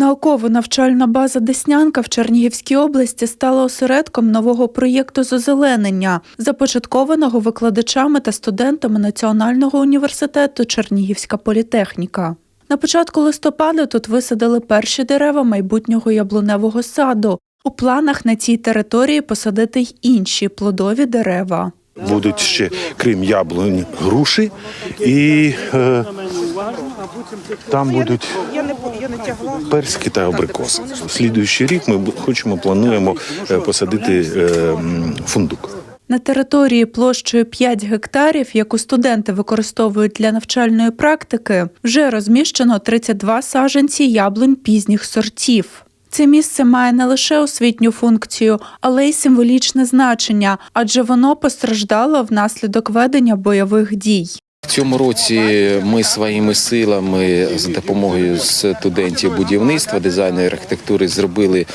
Науково-навчальна база Деснянка в Чернігівській області стала осередком нового проєкту з озеленення, започаткованого викладачами та студентами Національного університету Чернігівська політехніка. На початку листопада тут висадили перші дерева майбутнього яблуневого саду. У планах на цій території посадити й інші плодові дерева. Будуть ще, крім яблунь, груші і е, там будуть персики та абрикоси. Слідуючий рік ми хочемо, плануємо е, посадити е, фундук. На території площею 5 гектарів, яку студенти використовують для навчальної практики, вже розміщено 32 саджанці яблунь пізніх сортів. Це місце має не лише освітню функцію, але й символічне значення, адже воно постраждало внаслідок ведення бойових дій. Цьому році ми своїми силами з допомогою студентів будівництва, дизайну і архітектури зробили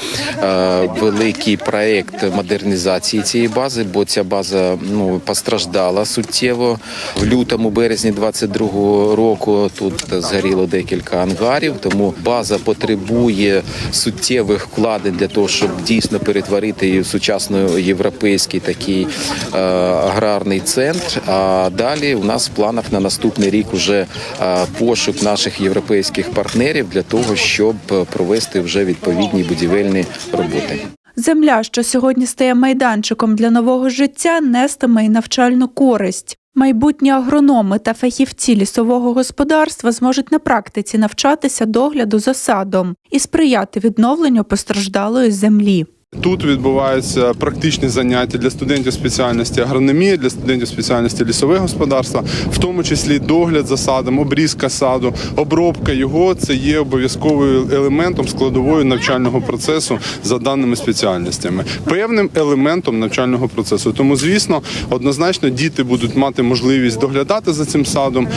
е, великий проект модернізації цієї бази, бо ця база ну постраждала суттєво. В лютому, березні 22-го року тут згоріло декілька ангарів, тому база потребує суттєвих вкладень для того, щоб дійсно перетворити її в сучасний європейський такий е, аграрний центр. А далі у нас в планах на наступний рік уже е, пошук наших європейських партнерів для того, щоб е, провести вже відповідні будівельні роботи. Земля, що сьогодні стає майданчиком для нового життя, нестиме й навчальну користь. Майбутні агрономи та фахівці лісового господарства зможуть на практиці навчатися догляду за садом і сприяти відновленню постраждалої землі. Тут відбуваються практичні заняття для студентів спеціальності агрономії, для студентів спеціальності лісове господарства, в тому числі догляд за садом, обрізка саду, обробка його це є обов'язковим елементом складовою навчального процесу за даними спеціальностями, певним елементом навчального процесу. Тому, звісно, однозначно діти будуть мати можливість доглядати за цим садом,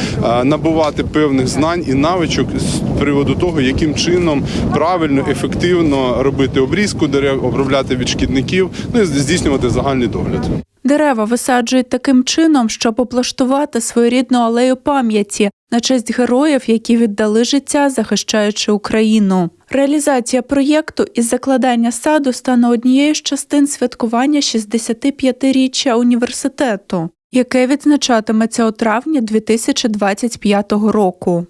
набувати певних знань і навичок з приводу того, яким чином правильно, ефективно робити обрізку дерев, обробляти від шкідників, ну і здійснювати загальний догляд. Дерева висаджують таким чином, щоб облаштувати своєрідну алею пам'яті на честь героїв, які віддали життя, захищаючи Україну. Реалізація проєкту із закладання саду стане однією з частин святкування 65-річчя університету, яке відзначатиметься у травні 2025 року.